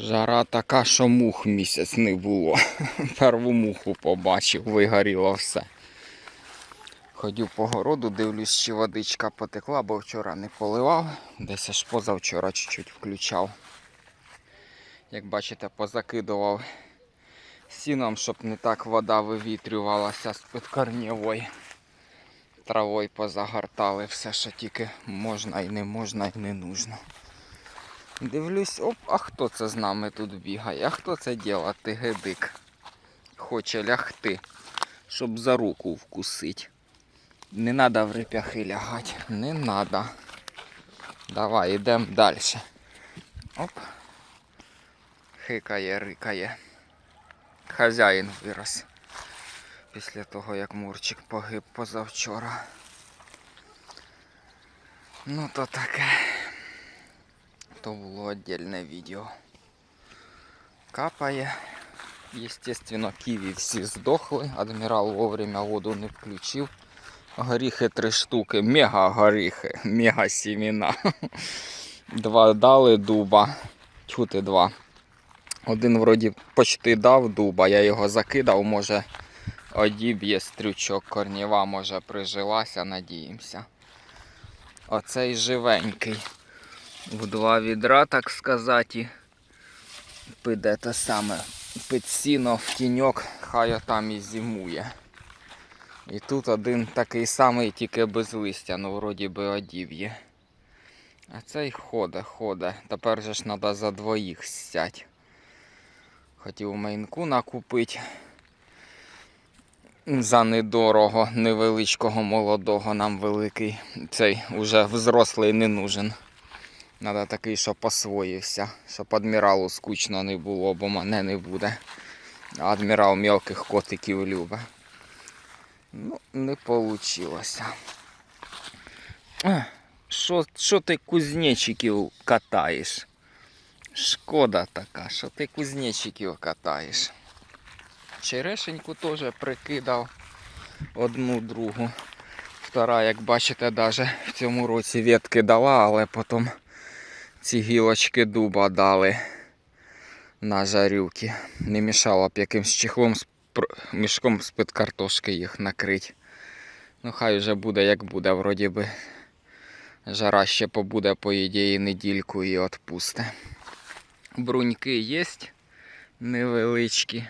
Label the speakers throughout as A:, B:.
A: Жара така, що мух місяць не було. Перву муху побачив, вигоріло все. Ходю по городу, дивлюсь, чи водичка потекла, бо вчора не поливав, десь аж позавчора чуть-чуть включав. Як бачите, позакидував сіном, щоб не так вода вивітрювалася з-під корнєвої. Травою позагортали все, що тільки можна і не можна, і не нужно. Дивлюсь, оп, а хто це з нами тут бігає? А хто це ділати, гедик? Хоче лягти, щоб за руку вкусить. Не треба в реп'яхи лягати, не треба. Давай, йдемо далі. Оп. Хикає, рикає. Хазяїн вирос. Після того, як Мурчик погиб позавчора. Ну то таке. То було віддільне відео. Капає. Естественно, ківі всі здохли. Адмірал вовремя воду не включив. Горіхи три штуки. Мега горіхи. Мега сіміна. Два дали дуба. Чути два. Один вроді почти дав дуба, я його закидав, може одіб'є стрючок корніва, може прижилася, надіємося. Оцей живенький. В два відра, так сказати. Піде те саме. Під в тіньок, хай там і зимує. І тут один такий самий, тільки без листя, ну вроді би одіб'є. А цей ходе, ходе. Тепер же ж треба за двоїх сять. Хотів мейнку накупити. За недорого, невеличкого молодого нам великий. Цей уже взрослий не нужен. Надо такий, щоб освоївся, щоб адміралу скучно не було, бо мене не буде. Адмірал мелких котиків любить. Ну, не вийшло. Що, ти кузнечиків катаєш? Шкода така, що ти кузнечиків катаєш. Черешеньку теж прикидав одну другу. Втора, як бачите, даже в цьому році ветки дала, але потім ці гілочки дуба дали на жарюки. Не мішало б якимсь чехлом мішком з-під картошки їх накрити. Ну хай вже буде як буде, вроді би жара ще побуде, по ідеї, недільку і відпусте. Бруньки є невеличкі.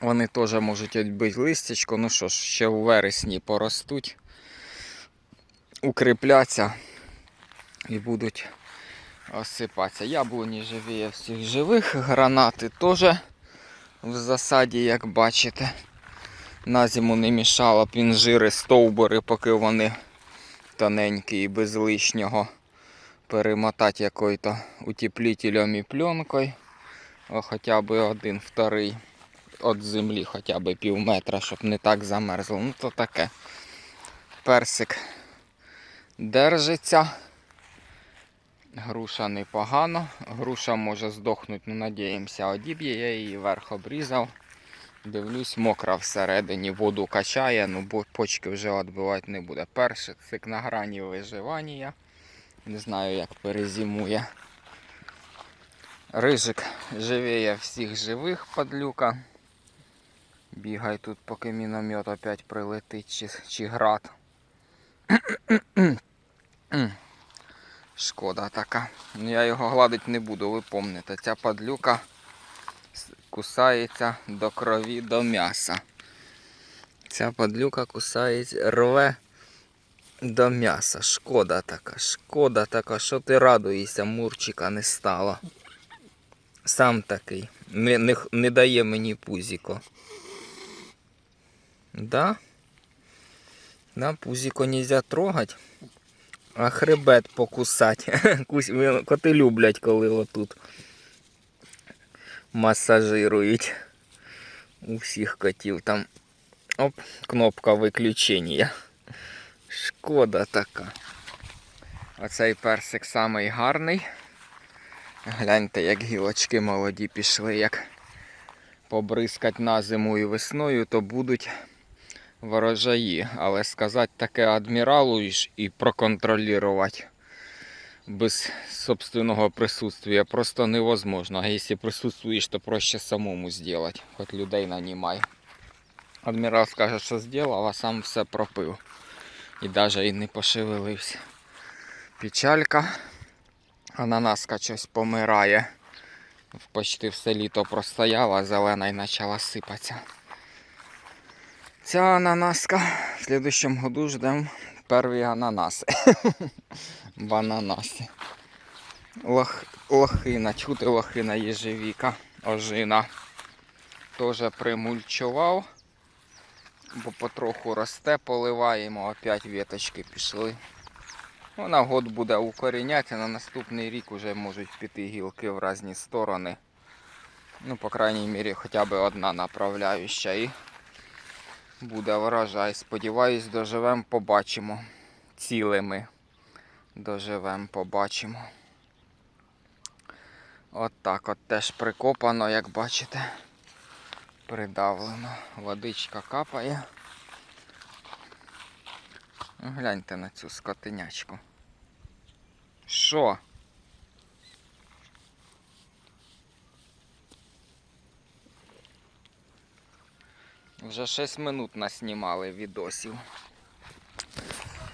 A: Вони теж можуть відбити листячко. Ну що ж, ще у вересні поростуть, укріпляться і будуть осипатися. Яблуні живі всіх живих, гранати теж в засаді, як бачите. На зиму не мішало б інжири, стовбури, поки вони тоненькі і без лишнього перемотати якою-то утеплителем і пленкою. Хоча б один, вторий від землі, хоча б пів метра, щоб не так замерзло. Ну то таке. Персик держиться. Груша непогано. Груша може здохнути, ну надіємося, одіб'є. Я її верх обрізав. Дивлюсь, мокра всередині, воду качає, ну бо почки вже відбивати не буде. Перший цик на грані виживання. Не знаю, як перезимує. Рижик живіє всіх живих падлюка. Бігай тут, поки міномет опять прилетить чи, чи град. Шкода така. Ну я його гладити не буду, ви помните. Ця падлюка кусається до крові, до м'яса. Ця падлюка кусається, рве до м'яса. Шкода така, шкода така, що ти радуєшся, мурчика не стало. Сам такий. Не, не, не дає мені пузіко. Да? Да, пузіко нельзя трогать, а хребет покусать. Коти люблять, коли отут масажирують. У всіх котів там оп, кнопка виключення. Шкода така. Оцей персик самий гарний. Гляньте, як гілочки молоді пішли, як побризкать на зиму і весною, то будуть врожаї. Але сказати таке адміралу і проконтролювати без собственного присутствия просто невозможно. А якщо присутствуєш, то проще самому зробити, хоч людей нанімай. Адмірал скаже, що зробив, а сам все пропив. І навіть і не пошевелився. Печалька. Ананаска щось помирає. Почти все літо простояла, зелена і почала сипатися. Ця ананаска в следующем году ждем перві ананаси. В ананаси. Лох, лохина, чути лохина єжевіка, ожина. Теж примульчував, бо потроху росте, поливаємо, опять веточки пішли. Вона год буде укоріняти, на наступний рік вже можуть піти гілки в різні сторони. Ну, по крайній мірі, хоча б одна направляюча і буде врожай. Сподіваюсь, доживемо, побачимо. Цілими доживемо, побачимо. От так от теж прикопано, як бачите. Придавлено. Водичка капає. Ну, Гляньте на цю скотинячку. Що? Вже 6 минут наснімали відосів.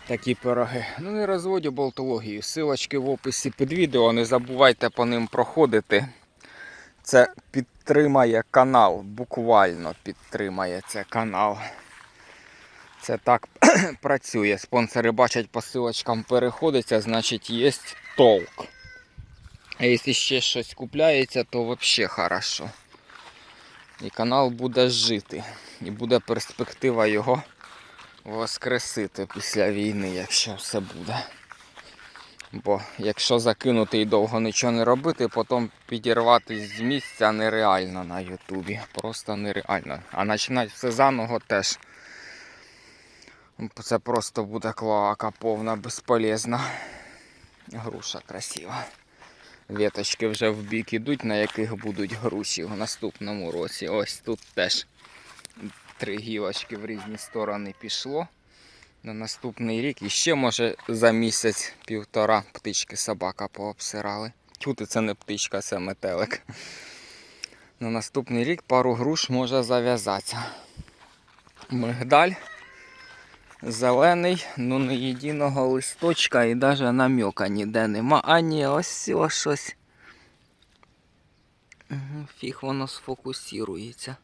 A: Такі пироги. Ну не розводю болтологію. Силочки в описі під відео. Не забувайте по ним проходити. Це підтримає канал. Буквально підтримає це канал. Це так працює. Спонсори бачать по силочкам переходиться, значить є толк. А якщо ще щось купляється, то взагалі хорошо. І канал буде жити. І буде перспектива його воскресити після війни, якщо все буде. Бо якщо закинути і довго нічого не робити, потім підірватися з місця нереально на Ютубі. Просто нереально. А починати все заново теж. Це просто буде клоака повна, безполезна. Груша красива. Віточки вже в бік ідуть, на яких будуть груші в наступному році. Ось тут теж три гілочки в різні сторони пішло. На наступний рік і ще може за місяць півтора птички собака пообсирали. Чути це не птичка, це метелик. На наступний рік пару груш може зав'язатися. Мигдаль зелений, ну не єдиного листочка і навіть намьока ніде нема. А ні, ось ось щось. Фіг воно сфокусується.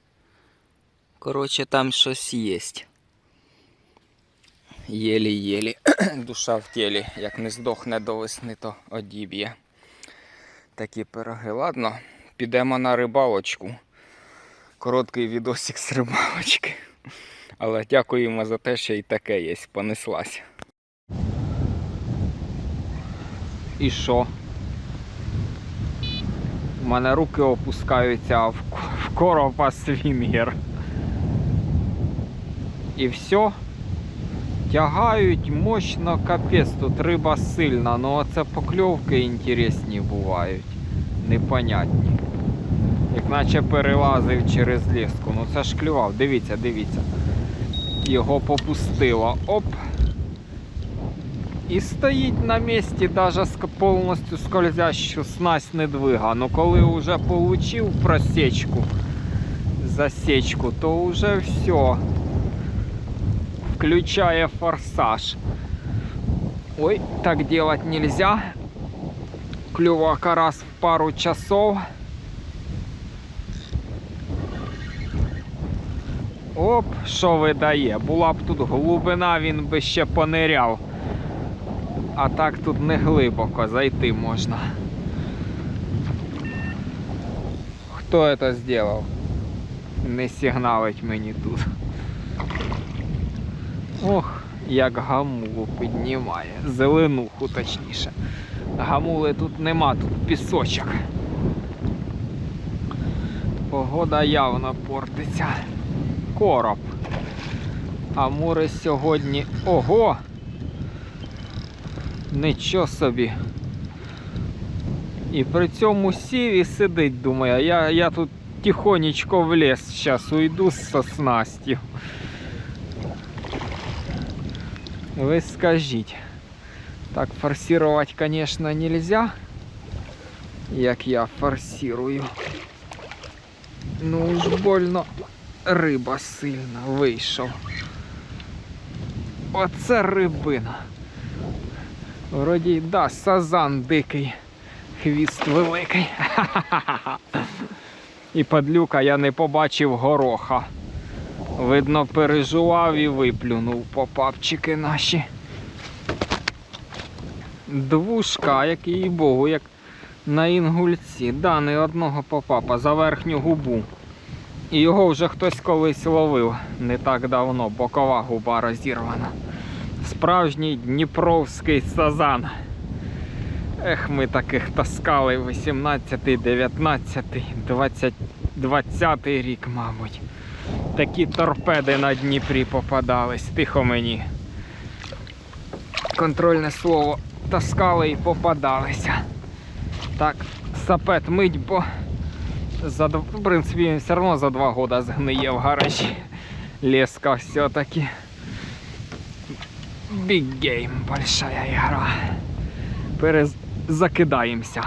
A: Коротше, там щось є. Єлі-єлі. Душа в тілі. Як не здохне до весни, то одіб'є. Такі пироги. Ладно, підемо на рибалочку. Короткий відосик з рибалочки. Але дякуємо за те, що і таке є, понеслась. І що? У мене руки опускаються в, ко- в коропа свінгер. І все. Тягають мощно капець, тут риба сильна, ну оце покльовки інтересні бувають. Непонятні. Як наче перелазив через ліску. Ну це ж клював. Дивіться, дивіться. Його попустило. Оп. І стоїть на місці, навіть повністю скользящу снасть не двига. Ну коли вже получив просечку, засечку, то вже все. Включає форсаж. Ой, так делать нельзя. Клювака раз в пару часов. Оп, що видає. Була б тут глибина, він би ще пониряв. А так тут не глибоко зайти можна. Хто це зробив? Не сигналить мені тут. Ох, як гамулу піднімає. Зеленуху точніше. Гамули тут нема, тут пісочок. Погода явно портиться. Короб. А море сьогодні. Ого! Нічого собі. І при цьому сів і сидить, думає, я, я тут тихонечко в ліс зараз уйду з соснастю. Ви скажіть. Так форсировать, конечно, нельзя. Як я форсирую. Ну уж больно риба сильно вийшов. Оце рибина. Вроді, да, сазан дикий. Хвіст великий. І падлюка я не побачив гороха. Видно, пережував і виплюнув попапчики наші. Двушка, як їй богу, як на інгульці. Да, не одного попапа за верхню губу. І його вже хтось колись ловив не так давно, бокова губа розірвана. Справжній дніпровський сазан. Ех, ми таких таскали 18, 19, 20, 20 рік, мабуть. Такі торпеди на Дніпрі попадались. Тихо мені. Контрольне слово таскали і попадалися. Так, сапет мить, бо за, в принципі, все одно за два года згниє в гаражі. Леска все-таки. Big game, большая игра. Перезакидаємося.